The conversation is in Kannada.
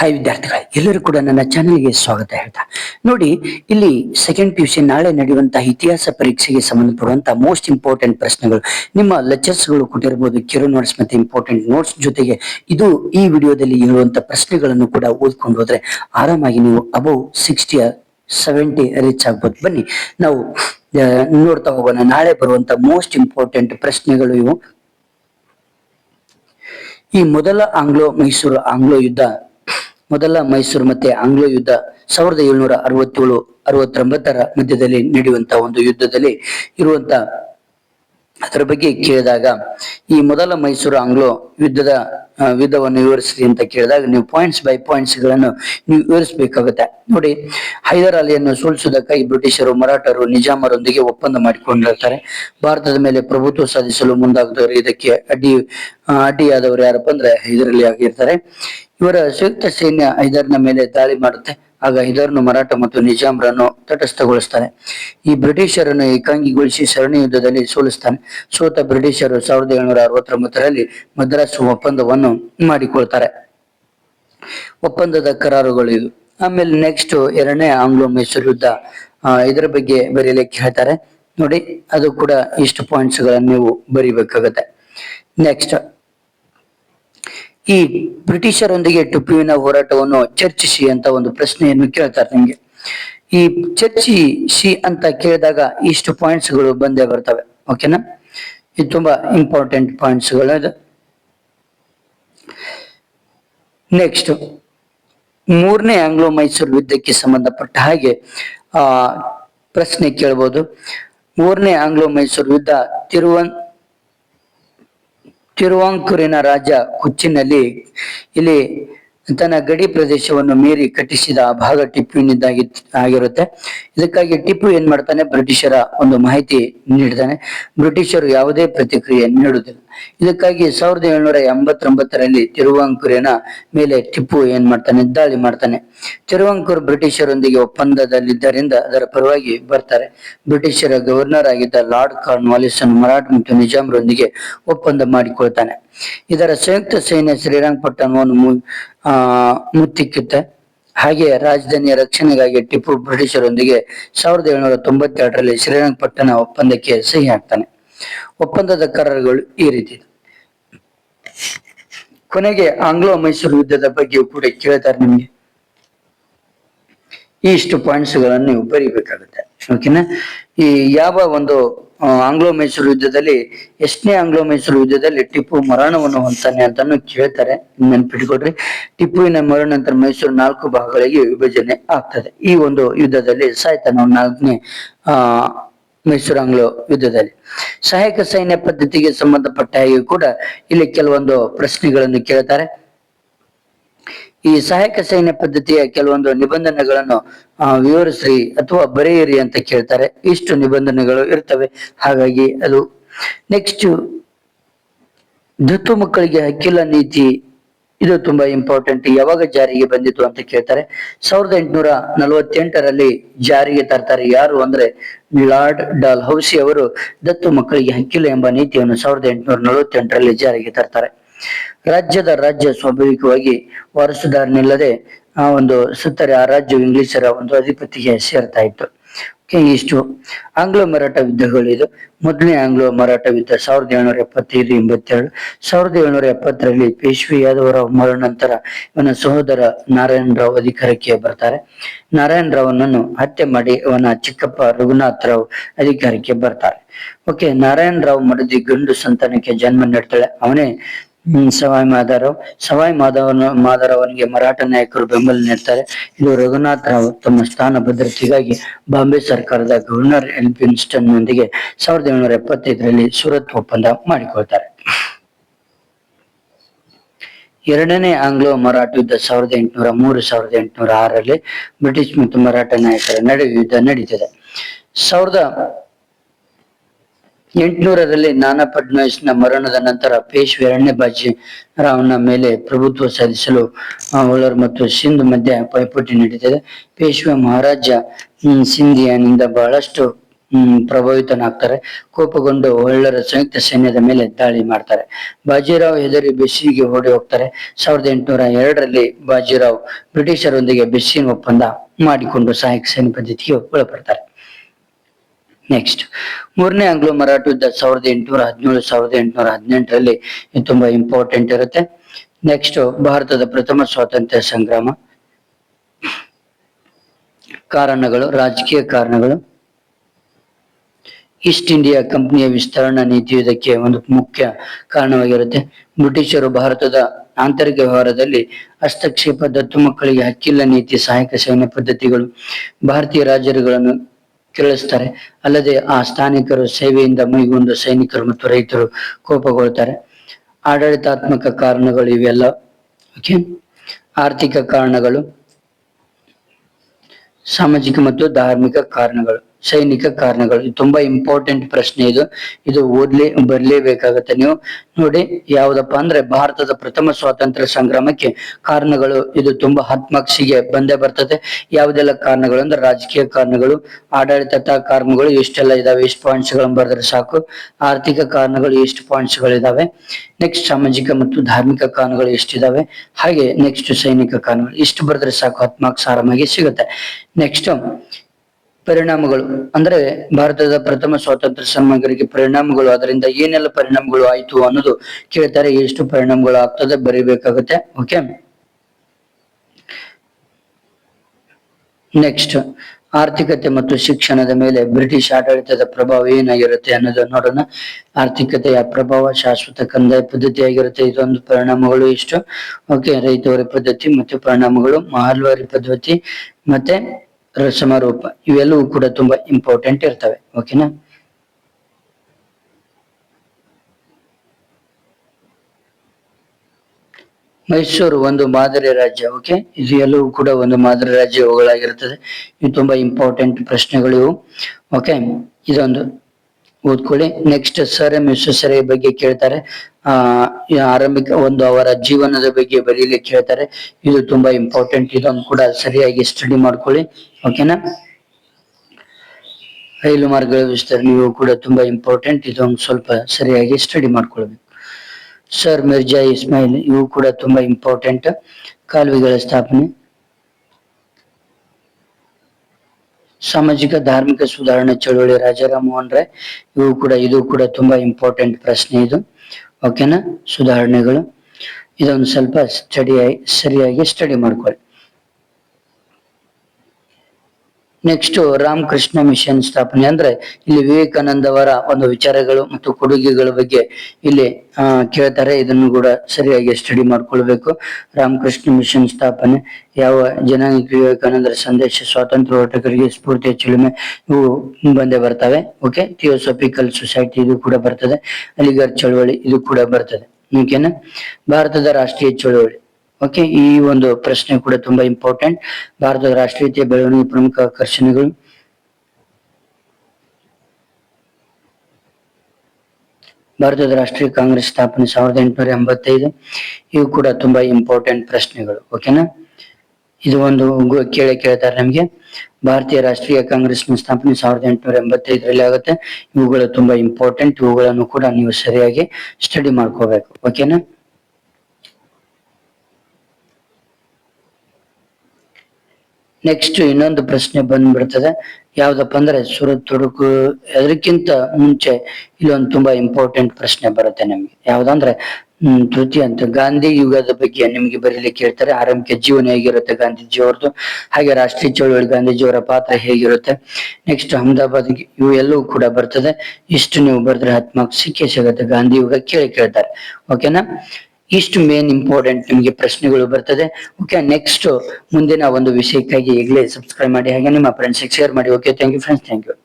ಹಾಯ್ ವಿದ್ಯಾರ್ಥಿಗಳೇ. ಎಲ್ಲರೂ ಕೂಡ ನನ್ನ ಚಾನೆಲ್ಗೆ ಸ್ವಾಗತ ಹೇಳ್ತಾ. ನೋಡಿ, ಇಲ್ಲಿ ಸೆಕೆಂಡ್ ಪಿ ಯು ಸಿ ನಾಳೆ ನಡೆಯುವಂತಹ ಇತಿಹಾಸ ಪರೀಕ್ಷೆಗೆ ಸಂಬಂಧಪಡುವಂತಹ ಮೋಸ್ಟ್ ಇಂಪಾರ್ಟೆಂಟ್ ಪ್ರಶ್ನೆಗಳು. ನಿಮ್ಮ ಲೆಕ್ಚರ್ಸ್ಗಳು ಕೊಟ್ಟಿರಬಹುದು ಕಿರು ನೋಟ್ಸ್ ಮತ್ತೆ ಇಂಪಾರ್ಟೆಂಟ್ ನೋಟ್ಸ್ ಜೊತೆಗೆ ಇದು ಈ ವಿಡಿಯೋದಲ್ಲಿ ಇರುವಂತಹ ಪ್ರಶ್ನೆಗಳನ್ನು ಕೂಡ ಓದ್ಕೊಂಡು ಹೋದ್ರೆ ಆರಾಮಾಗಿ ನೀವು ಅಬೌವ್ ಸಿಕ್ಸ್ಟಿ ಸೆವೆಂಟಿ ರೀಚ್ ಆಗ್ಬೋದು. ಬನ್ನಿ, ನಾವು ನೋಡ್ತಾ ಹೋಗೋಣ. ನಾಳೆ ಬರುವಂತ ಮೋಸ್ಟ್ ಇಂಪಾರ್ಟೆಂಟ್ ಪ್ರಶ್ನೆಗಳು ಇವು. ಈ ಮೊದಲ ಆಂಗ್ಲೋ ಮೈಸೂರು ಆಂಗ್ಲೋ ಯುದ್ಧ ಮೊದಲ ಮೈಸೂರು ಮತ್ತೆ ಆಂಗ್ಲೋ ಯುದ್ಧ ಸಾವಿರದ ಏಳ್ನೂರ ಅರವತ್ತೇಳು ಅರವತ್ತೊಂಬತ್ತರ ಮಧ್ಯದಲ್ಲಿ ನಡೆಯುವಂತಹ ಒಂದು ಯುದ್ಧದಲ್ಲಿ ಇರುವಂತ ಅದರ ಬಗ್ಗೆ ಕೇಳಿದಾಗ, ಈ ಮೊದಲ ಮೈಸೂರು ಆಂಗ್ಲೋ ಯುದ್ಧದ ಯುದ್ಧವನ್ನು ವಿವರಿಸಿ ಅಂತ ಕೇಳಿದಾಗ ನೀವು ಪಾಯಿಂಟ್ಸ್ ಬೈ ಪಾಯಿಂಟ್ಸ್ಗಳನ್ನು ನೀವು ವಿವರಿಸಬೇಕಾಗುತ್ತೆ. ನೋಡಿ, ಹೈದರ್ ಅಲಿಯನ್ನು ಸೋಲಿಸುವುದಕ್ಕಾಗಿ ಬ್ರಿಟಿಷರು, ಮರಾಠರು ನಿಜಾಮರೊಂದಿಗೆ ಒಪ್ಪಂದ ಮಾಡಿಕೊಂಡಿರ್ತಾರೆ. ಭಾರತದ ಮೇಲೆ ಪ್ರಭುತ್ವ ಸಾಧಿಸಲು ಮುಂದಾಗದವರು ಇದಕ್ಕೆ ಅಡ್ಡಿ ಅಡ್ಡಿಯಾದವರು ಯಾರಪ್ಪ ಅಂದ್ರೆ ಹೈದರ್ ಅಲಿ ಆಗಿರ್ತಾರೆ. ಇವರ ಸಂಯುಕ್ತ ಸೈನ್ಯ ಹೈದರ್ನ ಮೇಲೆ ದಾಳಿ ಮಾಡುತ್ತೆ. ಆಗ ಇದರನ್ನು ಮರಾಠ ಮತ್ತು ನಿಜಾಮ್ರನ್ನು ತಟಸ್ಥಗೊಳಿಸ್ತಾನೆ. ಈ ಬ್ರಿಟಿಷರನ್ನು ಏಕಾಂಗಿಗೊಳಿಸಿ ಸರಣಿ ಯುದ್ಧದಲ್ಲಿ ಸೋಲಿಸ್ತಾನೆ. ಸೋತ ಬ್ರಿಟಿಷರು ಸಾವಿರದ ಏಳ್ನೂರ ಅರವತ್ತೊಂಬತ್ತರಲ್ಲಿ ಮದ್ರಾಸ್ ಒಪ್ಪಂದವನ್ನು ಮಾಡಿಕೊಳ್ತಾರೆ. ಒಪ್ಪಂದದ ಕರಾರುಗಳು ಇದು ಆಮೇಲೆ ನೆಕ್ಸ್ಟ್ ಎರಡನೇ ಆಂಗ್ಲೋ ಮೈಸೂರು ಯುದ್ಧ. ಇದರ ಬಗ್ಗೆ ಬರೀಲಿಕ್ಕೆ ಹೇಳ್ತಾರೆ. ನೋಡಿ, ಅದು ಕೂಡ ಇಷ್ಟು ಪಾಯಿಂಟ್ಸ್ಗಳನ್ನು ನೀವು ಬರಿಬೇಕಾಗತ್ತೆ. ನೆಕ್ಸ್ಟ್ ಈ ಬ್ರಿಟಿಷರೊಂದಿಗೆ ಟಿಪ್ಪುವಿನ ಹೋರಾಟವನ್ನು ಚರ್ಚಿಸಿ ಅಂತ ಒಂದು ಪ್ರಶ್ನೆಯನ್ನು ಕೇಳ್ತಾರೆ ನಿಮಗೆ. ಈ ಚರ್ಚಿಸಿ ಅಂತ ಕೇಳಿದಾಗ ಇಷ್ಟು ಪಾಯಿಂಟ್ಸ್ಗಳು ಬಂದೇ ಬರ್ತವೆ. ಓಕೆನಾ? ಇದು ತುಂಬಾ ಇಂಪಾರ್ಟೆಂಟ್ ಪಾಯಿಂಟ್ಸ್ಗಳು ಇದು ನೆಕ್ಸ್ಟ್ ಮೂರನೇ ಆಂಗ್ಲೋ ಮೈಸೂರು ಯುದ್ಧಕ್ಕೆ ಸಂಬಂಧಪಟ್ಟ ಹಾಗೆ, ಆ ಪ್ರಶ್ನೆ ಕೇಳ್ಬೋದು. ಮೂರನೇ ಆಂಗ್ಲೋ ಮೈಸೂರು ಯುದ್ಧ ತಿರುವನ್ ತಿರುವಾಂಕೂರಿನ ರಾಜ ಹುಚ್ಚಿನಲ್ಲಿ ಇಲ್ಲಿ ತನ್ನ ಗಡಿ ಪ್ರದೇಶವನ್ನು ಮೀರಿ ಕಟ್ಟಿಸಿದ ಆ ಭಾಗ ಟಿಪ್ಪುವಿನಿಂದಾಗಿ ಆಗಿರುತ್ತೆ. ಇದಕ್ಕಾಗಿ ಟಿಪ್ಪು ಏನ್ ಮಾಡ್ತಾನೆ ಬ್ರಿಟಿಷರ ಒಂದು ಮಾಹಿತಿ ನೀಡ್ತಾನೆ. ಬ್ರಿಟಿಷರು ಯಾವುದೇ ಪ್ರತಿಕ್ರಿಯೆ ನೀಡುವುದಿಲ್ಲ. ಇದಕ್ಕಾಗಿ ಸಾವಿರದ ಏಳ್ನೂರ ಎಂಬತ್ತೊಂಬತ್ತರಲ್ಲಿ ತಿರುವಾಂಕೂರಿನ ಮೇಲೆ ಟಿಪ್ಪು ಏನ್ ಮಾಡ್ತಾನೆ, ದಾಳಿ ಮಾಡ್ತಾನೆ. ತಿರುವಾಂಕೂರು ಬ್ರಿಟಿಷರೊಂದಿಗೆ ಒಪ್ಪಂದದಲ್ಲಿದ್ದರಿಂದ ಅದರ ಪರವಾಗಿ ಬರ್ತಾರೆ. ಬ್ರಿಟಿಷರ ಗವರ್ನರ್ ಆಗಿದ್ದ ಲಾರ್ಡ್ ಕಾರ್ನ್ ವಾಲಿಸನ್ ಮರಾಠ ಮತ್ತು ನಿಜಾಮರೊಂದಿಗೆ ಒಪ್ಪಂದ ಮಾಡಿಕೊಳ್ತಾನೆ. ಇದರ ಸಂಯುಕ್ತ ಸೈನ್ಯ ಶ್ರೀರಂಗಪಟ್ಟಣವನ್ನು ಆ, ಮುತ್ತಿಕ್ಕುತ್ತೆ. ಹಾಗೆ ರಾಜಧಾನಿಯ ರಕ್ಷಣೆಗಾಗಿ ಟಿಪ್ಪು ಬ್ರಿಟಿಷರೊಂದಿಗೆ ಸಾವಿರದ ಏಳ್ನೂರ ತೊಂಬತ್ತೆರಡರಲ್ಲಿ ಶ್ರೀರಂಗಪಟ್ಟಣ ಒಪ್ಪಂದಕ್ಕೆ ಸಹಿ ಹಾಕ್ತಾನೆ. ಒಪ್ಪಂದದ ಕರಾರುಗಳು ಈ ರೀತಿ. ಕೊನೆಗೆ ಆಂಗ್ಲೋ ಮೈಸೂರು ಯುದ್ಧದ ಬಗ್ಗೆ ಕೂಡ ಕೇಳ್ತಾರೆ ನಿಮ್ಗೆ. ಇಷ್ಟು ಪಾಯಿಂಟ್ಸ್ಗಳನ್ನು ನೀವು ಬರೀಬೇಕಾಗುತ್ತೆ. ಓಕೆನಾ ಈ ಯಾವ ಒಂದು ಆಂಗ್ಲೋ ಮೈಸೂರು ಯುದ್ಧದಲ್ಲಿ, ಎಷ್ಟನೇ ಆಂಗ್ಲೋ ಮೈಸೂರು ಯುದ್ಧದಲ್ಲಿ ಟಿಪ್ಪು ಮರಣವನ್ನು ಹೊಂದಾನೆ ಅಂತಾನು ಕೇಳ್ತಾರೆ. ನೆನ್ಪಿಟ್ಕೊಡ್ರಿ ಟಿಪ್ಪುವಿನ ಮರಣ ನಂತರ ಮೈಸೂರು ನಾಲ್ಕು ಭಾಗಗಳಿಗೆ ವಿಭಜನೆ ಆಗ್ತದೆ. ಈ ಒಂದು ಯುದ್ಧದಲ್ಲಿ ಸಾಯ್ತಾನೆ ನಾಲ್ಕನೇ ಆ ಮೈಸೂರು ಯುದ್ಧದಲ್ಲಿ. ಸಹಾಯಕ ಸೈನ್ಯ ಪದ್ಧತಿಗೆ ಸಂಬಂಧಪಟ್ಟ ಹಾಗೆ ಕೂಡ ಇಲ್ಲಿ ಕೆಲವೊಂದು ಪ್ರಶ್ನೆಗಳನ್ನು ಕೇಳ್ತಾರೆ. ಈ ಸಹಾಯಕ ಸೈನ್ಯ ಪದ್ಧತಿಯ ಕೆಲವೊಂದು ನಿಬಂಧನೆಗಳನ್ನು ವಿವರಿಸಿ ವಿವರಿಸ್ರಿ ಅಥವಾ ಬರೆಯಿರಿ ಅಂತ ಕೇಳ್ತಾರೆ. ಇಷ್ಟು ನಿಬಂಧನೆಗಳು ಇರ್ತವೆ. ಹಾಗಾಗಿ ಅದು ನೆಕ್ಸ್ಟ್ ದತ್ತು ಮಕ್ಕಳಿಗೆ ಹಕ್ಕಿಲ್ಲ ನೀತಿ ಇದು ತುಂಬಾ ಇಂಪಾರ್ಟೆಂಟ್ ಯಾವಾಗ ಜಾರಿಗೆ ಬಂದಿತ್ತು ಅಂತ ಕೇಳ್ತಾರೆ. ಸಾವಿರದ ಎಂಟುನೂರ ನಲವತ್ತೆಂಟರಲ್ಲಿ ಜಾರಿಗೆ ತರ್ತಾರೆ ಯಾರು ಅಂದ್ರೆ ಲಾರ್ಡ್ ಡಾಲ್ ಹೌಸಿ ಅವರು. ದತ್ತು ಮಕ್ಕಳಿಗೆ ಹಕ್ಕಿಲ್ಲ ಎಂಬ ನೀತಿಯನ್ನು ಸಾವಿರದ ಎಂಟುನೂರ ನಲವತ್ತೆಂಟರಲ್ಲಿ ಜಾರಿಗೆ ತರ್ತಾರೆ. ರಾಜ್ಯದ ರಾಜ್ಯ ಸ್ವಾಭಾವಿಕವಾಗಿ ವಾರಸುದಾರನಿಲ್ಲದೆ ಆ ಒಂದು ಸುತ್ತರೆ ಆ ರಾಜ್ಯವು ಇಂಗ್ಲಿಷರ ಒಂದು ಅಧಿಪತಿಗೆ ಸೇರ್ತಾ ಇತ್ತು. ಇಷ್ಟು. ಆಂಗ್ಲೋ ಮರಾಠ ಯುದ್ಧಗಳು ಇದು. ಮೊದಲನೇ ಆಂಗ್ಲೋ ಮರಾಠ ಯುದ್ಧ ಸಾವಿರದ ಏಳ್ನೂರ ಎಪ್ಪತ್ತೈದು ಎಂಬತ್ತೆರಡು ಸಾವಿರದ ಏಳ್ನೂರ ಎಪ್ಪತ್ತರಲ್ಲಿ ಪೇಶ್ವೆ ಯಾದವರ ಮರಣ ನಂತರ ಇವನ ಸಹೋದರ ನಾರಾಯಣ ರಾವ್ ಅಧಿಕಾರಕ್ಕೆ ಬರ್ತಾರೆ. ನಾರಾಯಣ ರಾವ್ನನ್ನು ಹತ್ಯೆ ಮಾಡಿ ಅವನ ಚಿಕ್ಕಪ್ಪ ರಘುನಾಥ್ ರಾವ್ ಅಧಿಕಾರಕ್ಕೆ ಬರ್ತಾರೆ. ಓಕೆ ನಾರಾಯಣ ರಾವ್ ಮಡದಿ ಗಂಡು ಸಂತಾನಕ್ಕೆ ಜನ್ಮ ನೀಡ್ತಾಳೆ. ಅವನೇ ಸವಾಯ್ ಮಾಧವರಾವ್ ಸವಾಯ್ ಮಾಧವನ ಮಾಧವನಿಗೆ ಮರಾಠ ನಾಯಕರು ಬೆಂಬಲ ನೀಡ್ತಾರೆ. ಇದು ರಘುನಾಥ್ ರಾವ್ ತಮ್ಮ ಸ್ಥಾನ ಭದ್ರತೆಗಾಗಿ ಬಾಂಬೆ ಸರ್ಕಾರದ ಗವರ್ನರ್ ಎಲ್ಫಿನ್ಸ್ಟನ್ ನೊಂದಿಗೆ ಸಾವಿರದ ಏಳ್ನೂರ ಎಪ್ಪತ್ತೈದರಲ್ಲಿ ಸೂರತ್ ಒಪ್ಪಂದ ಮಾಡಿಕೊಳ್ತಾರೆ. ಎರಡನೇ ಆಂಗ್ಲೋ ಮರಾಠ ಯುದ್ಧ ಸಾವಿರದ ಎಂಟುನೂರ ಮೂರು, ಸಾವಿರದ ಎಂಟುನೂರ ಆರರಲ್ಲಿ ಬ್ರಿಟಿಷ್ ಮತ್ತು ಮರಾಠ ನಾಯಕರ ನಡುವೆ ಯುದ್ಧ ನಡೀತದೆ. ಸಾವಿರದ ಎಂಟುನೂರರಲ್ಲಿ ನಾನಾ ಫಡ್ನವೀಸ್ನ ಮರಣದ ನಂತರ ಪೇಶ್ವೆ ಎರಡನೇ ಬಾಜಿ ರಾವ್ನ ಮೇಲೆ ಪ್ರಭುತ್ವ ಸಾಧಿಸಲು ಉಳರ್ ಮತ್ತು ಸಿಂಧ್ ಮಧ್ಯೆ ಪೈಪೋಟಿ ನಡೀತದೆ ಪೇಶ್ವೆ ಮಹಾರಾಜ ಸಿಂಧಿಯಾನಿಂದ ಬಹಳಷ್ಟು, ಹ್ಮ್, ಪ್ರಭಾವಿತನಾಗ್ತಾರೆ. ಕೋಪಗೊಂಡು ಒಳ್ಳರ ಸಂಯುಕ್ತ ಸೈನ್ಯದ ಮೇಲೆ ದಾಳಿ ಮಾಡ್ತಾರೆ. ಬಾಜಿರಾವ್ ಹೆದರಿ ಬೆಸ್ಸಿಗೆ ಓಡಿ ಹೋಗ್ತಾರೆ. ಸಾವಿರದ ಎಂಟುನೂರ ಎರಡರಲ್ಲಿ ಬಾಜಿರಾವ್ ಬ್ರಿಟಿಷರೊಂದಿಗೆ ಬೆಸ್ಸಿನ ಒಪ್ಪಂದ ಮಾಡಿಕೊಂಡು ಸಹಾಯಕ ಸೈನ್ಯ ಪದ್ಧತಿಗೆ ಒಳಪಡ್ತಾರೆ. ನೆಕ್ಸ್ಟ್ ಮೂರನೇ ಆಂಗ್ಲೋ ಮರಾಠ ಯುದ್ಧ ಸಾವಿರದ ಎಂಟುನೂರ ಹದಿನೇಳು, ಸಾವಿರದ ಎಂಟುನೂರ ಹದಿನೆಂಟರಲ್ಲಿ ಇದು ತುಂಬಾ ಇಂಪಾರ್ಟೆಂಟ್ ಇರುತ್ತೆ. ನೆಕ್ಸ್ಟ್ ಭಾರತದ ಪ್ರಥಮ ಸ್ವಾತಂತ್ರ್ಯ ಸಂಗ್ರಾಮ. ಕಾರಣಗಳು, ರಾಜಕೀಯ ಕಾರಣಗಳು. ಈಸ್ಟ್ ಇಂಡಿಯಾ ಕಂಪನಿಯ ವಿಸ್ತರಣಾ ನೀತಿ ಇದಕ್ಕೆ ಒಂದು ಮುಖ್ಯ ಕಾರಣವಾಗಿರುತ್ತೆ. ಬ್ರಿಟಿಷರು ಭಾರತದ ಆಂತರಿಕ ವ್ಯವಹಾರದಲ್ಲಿ ಹಸ್ತಕ್ಷೇಪ ದತ್ತು ಮಕ್ಕಳಿಗೆ ಹಕ್ಕಿಲ್ಲ ನೀತಿ ಸಹಾಯಕ ಸೇವನೆ ಪದ್ಧತಿಗಳು. ಭಾರತೀಯ ರಾಜರುಗಳನ್ನು ಕೆರಳಿಸ್ತಾರೆ ಅಲ್ಲದೆ ಆ ಸ್ಥಾನಿಕರು ಸೇವೆಯಿಂದ ಮೈಗೊಂಡು ಸೈನಿಕರು ಮತ್ತು ರೈತರು ಕೋಪಗೊಳ್ತಾರೆ. ಆಡಳಿತಾತ್ಮಕ ಕಾರಣಗಳು ಇವೆಲ್ಲ. ಓಕೆ ಆರ್ಥಿಕ ಕಾರಣಗಳು, ಸಾಮಾಜಿಕ ಮತ್ತು ಧಾರ್ಮಿಕ ಕಾರಣಗಳು. ಸೈನಿಕ ಕಾರಣಗಳು. ಇದು ತುಂಬಾ ಇಂಪಾರ್ಟೆಂಟ್ ಪ್ರಶ್ನೆ ಇದು. ಇದು ಓದ್ಲಿ, ಬರ್ಲೇಬೇಕಾಗತ್ತೆ ನೀವು. ನೋಡಿ, ಯಾವ್ದಪ್ಪ ಅಂದ್ರೆ ಭಾರತದ ಪ್ರಥಮ ಸ್ವಾತಂತ್ರ್ಯ ಸಂಗ್ರಾಮಕ್ಕೆ ಕಾರಣಗಳು ಇದು ತುಂಬಾ ಹತ್ ಮಾರ್ಕ್ಸಿಗೆ ಬಂದೇ ಬರ್ತದೆ. ಯಾವ್ದೆಲ್ಲ ಕಾರಣಗಳು ಅಂದ್ರೆ ರಾಜಕೀಯ ಕಾರಣಗಳು ಆಡಳಿತ ಕಾರಣಗಳು, ಎಷ್ಟೆಲ್ಲ ಇದಾವೆ, ಎಷ್ಟು ಪಾಯಿಂಟ್ಸ್ ಗಳನ್ನ ಬರೆದ್ರೆ ಸಾಕು. ಆರ್ಥಿಕ ಕಾರಣಗಳು, ಎಷ್ಟು ಪಾಯಿಂಟ್ಸ್ ಗಳಿದಾವೆ ನೆಕ್ಸ್ಟ್ ಸಾಮಾಜಿಕ ಮತ್ತು ಧಾರ್ಮಿಕ ಕಾರಣಗಳು ಎಷ್ಟಿದಾವೆ. ಹಾಗೆ ನೆಕ್ಸ್ಟ್ ಸೈನಿಕ ಕಾರಣಗಳು. ಇಷ್ಟು ಬರೆದ್ರೆ ಸಾಕು ಹತ್ ಮಾರ್ಕ್ಸ್ ಆರಾಮಾಗಿ ಸಿಗುತ್ತೆ. ನೆಕ್ಸ್ಟ್ ಪರಿಣಾಮಗಳು. ಅಂದ್ರೆ ಭಾರತದ ಪ್ರಥಮ ಸ್ವಾತಂತ್ರ್ಯ ಸಮಗ್ರಿಗೆ ಪರಿಣಾಮಗಳು. ಅದರಿಂದ ಏನೆಲ್ಲ ಪರಿಣಾಮಗಳು ಆಯ್ತು ಅನ್ನೋದು ಕೇಳ್ತಾರೆ. ಎಷ್ಟು ಪರಿಣಾಮಗಳು ಆಗ್ತದೆ ಬರೀಬೇಕಾಗುತ್ತೆ. ಓಕೆ ನೆಕ್ಸ್ಟ್ ಆರ್ಥಿಕತೆ ಮತ್ತು ಶಿಕ್ಷಣದ ಮೇಲೆ ಬ್ರಿಟಿಷ್ ಆಡಳಿತದ ಪ್ರಭಾವ ಏನಾಗಿರುತ್ತೆ ಅನ್ನೋದನ್ನ ನೋಡೋಣ. ಆರ್ಥಿಕತೆಯ ಪ್ರಭಾವ ಶಾಶ್ವತ ಕಂದಾಯ ಪದ್ಧತಿ ಆಗಿರುತ್ತೆ. ಇದೊಂದು ಪರಿಣಾಮಗಳು ಇಷ್ಟು ಓಕೆ ರೈತವರಿ ಪದ್ಧತಿ ಮತ್ತು ಪರಿಣಾಮಗಳು. ಮಹಲ್ವಾರಿ ಪದ್ಧತಿ. ಮತ್ತೆ ಸಮಾರೋಪ ಇವೆಲ್ಲವೂ ಕೂಡ ತುಂಬಾ ಇಂಪಾರ್ಟೆಂಟ್ ಇರ್ತವೆ. ಓಕೆನಾ ಮೈಸೂರು ಒಂದು ಮಾದರಿ ರಾಜ್ಯ ಓಕೆ ಇದು ಎಲ್ಲವೂ ಕೂಡ ಒಂದು ಮಾದರಿ ರಾಜ್ಯಗಳಾಗಿರುತ್ತದೆ ಇದು ತುಂಬಾ ಇಂಪಾರ್ಟೆಂಟ್ ಪ್ರಶ್ನೆಗಳು ಇವು. ಓಕೆ ಇದೊಂದು ಓದ್ಕೊಳ್ಳಿ. ನೆಕ್ಸ್ಟ್ ಸರ್ ಎಂ ವಿಶ್ವೇಶ್ವರಯ್ಯ ಬಗ್ಗೆ ಕೇಳ್ತಾರೆ. ಆ ಆರಂಭಿಕ ಒಂದು ಅವರ ಜೀವನದ ಬಗ್ಗೆ ಬರೀಲಿಕ್ಕೆ ಹೇಳ್ತಾರೆ ಇದು ತುಂಬಾ ಇಂಪಾರ್ಟೆಂಟ್ ಇದೊಂದು ಕೂಡ ಸರಿಯಾಗಿ ಸ್ಟಡಿ ಮಾಡ್ಕೊಳ್ಳಿ. ಓಕೆನಾ ರೈಲು ಮಾರ್ಗಗಳ ವಿಸ್ತರಣೆ ಇವು ಕೂಡ ತುಂಬಾ ಇಂಪಾರ್ಟೆಂಟ್ ಇದೊಂದು ಸ್ವಲ್ಪ ಸರಿಯಾಗಿ ಸ್ಟಡಿ ಮಾಡ್ಕೊಳ್ಬೇಕು. ಸರ್ ಮಿರ್ಜಾ ಇಸ್ಮಾಯಿಲ್ ಇವು ಕೂಡ ತುಂಬಾ ಇಂಪಾರ್ಟೆಂಟ್ ಕಾಲುವೆಗಳ ಸ್ಥಾಪನೆ. ಸಾಮಾಜಿಕ, ಧಾರ್ಮಿಕ ಸುಧಾರಣಾ ಚಳುವಳಿ ರಾಜಾರಾಮ್ ಮೋಹನ್ ರಾಯ್, ಇವು ಕೂಡ, ಇದು ಕೂಡ ತುಂಬಾ ಇಂಪಾರ್ಟೆಂಟ್ ಪ್ರಶ್ನೆ ಇದು. ಓಕೆನಾ? ಸುಧಾರಣೆಗಳು. ಇದೊಂದು ಸ್ವಲ್ಪ ಸ್ಟಡಿ ಸರಿಯಾಗಿ ಸ್ಟಡಿ ಮಾಡ್ಕೊಳ್ಳಿ. ನೆಕ್ಸ್ಟ್ ರಾಮಕೃಷ್ಣ ಮಿಷನ್ ಸ್ಥಾಪನೆ. ಅಂದ್ರೆ ಇಲ್ಲಿ ವಿವೇಕಾನಂದ ಅವರ ಒಂದು ವಿಚಾರಗಳು ಮತ್ತು ಕೊಡುಗೆಗಳ ಬಗ್ಗೆ ಇಲ್ಲಿ ಕೇಳ್ತಾರೆ. ಇದನ್ನು ಕೂಡ ಸರಿಯಾಗಿ ಸ್ಟಡಿ ಮಾಡ್ಕೊಳ್ಬೇಕು. ರಾಮಕೃಷ್ಣ ಮಿಷನ್ ಸ್ಥಾಪನೆ. ಯಾವ ಜನಾಂಗ ವಿವೇಕಾನಂದರ ಸಂದೇಶ, ಸ್ವಾತಂತ್ರ್ಯ ಹೋರಾಟಗಾರರಿಗೆ ಸ್ಫೂರ್ತಿಯ ಚಿಲುಮೆ, ಇವು ಬಂದೇ ಬರ್ತವೆ. ಓಕೆ ಥಿಯೋಸಫಿಕಲ್ ಸೊಸೈಟಿ ಇದು ಕೂಡ ಬರ್ತದೆ. ಅಲಿಗರ್ ಚಳವಳಿ ಇದು ಕೂಡ ಬರ್ತದೆ. ಓಕೆನಾ ಭಾರತದ ರಾಷ್ಟ್ರೀಯ ಚಳವಳಿ. ಓಕೆ ಈ ಒಂದು ಪ್ರಶ್ನೆ ಕೂಡ ತುಂಬಾ ಇಂಪಾರ್ಟೆಂಟ್ ಭಾರತದ ರಾಷ್ಟ್ರೀಯತೆಯ ಬೆಳವಣಿಗೆ ಪ್ರಮುಖ ಆಕರ್ಷಣೆಗಳು. ಭಾರತದ ರಾಷ್ಟ್ರೀಯ ಕಾಂಗ್ರೆಸ್ ಸ್ಥಾಪನೆ ಸಾವಿರದ ಎಂಟುನೂರ ಎಂಬತ್ತೈದು. ಇವು ಕೂಡ ತುಂಬಾ ಇಂಪಾರ್ಟೆಂಟ್ ಪ್ರಶ್ನೆಗಳು. ಓಕೆನಾ ಇದು ಒಂದು ಕೇಳೇ ಕೇಳ್ತಾರೆ ನಮಗೆ. ಭಾರತೀಯ ರಾಷ್ಟ್ರೀಯ ಕಾಂಗ್ರೆಸ್ ಸ್ಥಾಪನೆ ಸಾವಿರದ ಎಂಟುನೂರ ಎಂಬತ್ತೈದರಲ್ಲಿ ಆಗುತ್ತೆ. ಇವುಗಳು ತುಂಬಾ ಇಂಪಾರ್ಟೆಂಟ್ ಇವುಗಳನ್ನು ಕೂಡ ನೀವು ಸರಿಯಾಗಿ ಸ್ಟಡಿ ಮಾಡ್ಕೋಬೇಕು. ಓಕೆನಾ ನೆಕ್ಸ್ಟ್ ಇನ್ನೊಂದು ಪ್ರಶ್ನೆ ಬಂದ್ಬಿಡ್ತದೆ. ಯಾವ್ದಪ್ಪ ಅಂದ್ರೆ ಸುರತ್ ತುಡುಕು ಅದಕ್ಕಿಂತ ಮುಂಚೆ ಇಲ್ಲೊಂದು ತುಂಬಾ ಇಂಪಾರ್ಟೆಂಟ್ ಪ್ರಶ್ನೆ ಬರುತ್ತೆ ನಿಮ್ಗೆ. ಯಾವ್ದಂದ್ರೆ, ಹ್ಮ್, ತೃತೀಯ ಅಂತ ಗಾಂಧಿ ಯುಗದ ಬಗ್ಗೆ ನಿಮ್ಗೆ ಬರೀಲಿಕ್ಕೆ ಹೇಳ್ತಾರೆ. ಆರಂಭಿಕ ಜೀವನ ಹೇಗಿರುತ್ತೆ ಗಾಂಧೀಜಿ ಅವ್ರದ್ದು? ಹಾಗೆ ರಾಷ್ಟ್ರೀಯ ಚಳುವಳಿ ಗಾಂಧೀಜಿ ಅವರ ಪಾತ್ರ ಹೇಗಿರುತ್ತೆ? ನೆಕ್ಸ್ಟ್ ಅಹಮದಾಬಾದ್ ಇವು ಎಲ್ಲವೂ ಕೂಡ ಬರ್ತದೆ. ಇಷ್ಟು ನೀವು ಬರೆದ್ರೆ ಹತ್ತು ಸಿಕ್ಕೇ ಸಿಗುತ್ತೆ. ಗಾಂಧಿ ಯುಗ ಕೇಳಿ ಕೇಳ್ತಾರೆ. ಓಕೆನಾ ಇಷ್ಟು ಮೇನ್ ಇಂಪಾರ್ಟೆಂಟ್ ನಿಮಗೆ ಪ್ರಶ್ನೆಗಳು ಬರ್ತದೆ. ಓಕೆ ನೆಕ್ಸ್ಟ್ ಮುಂದಿನ ಒಂದು ವಿಷಯಕ್ಕಾಗಿ ಈಗಲೇ ಸಬ್ಸ್ಕ್ರೈಬ್ ಮಾಡಿ, ಹಾಗೆ ನಿಮ್ಮ ಫ್ರೆಂಡ್ಸ್ ಶೇರ್ ಮಾಡಿ. Okay thank you friends thank you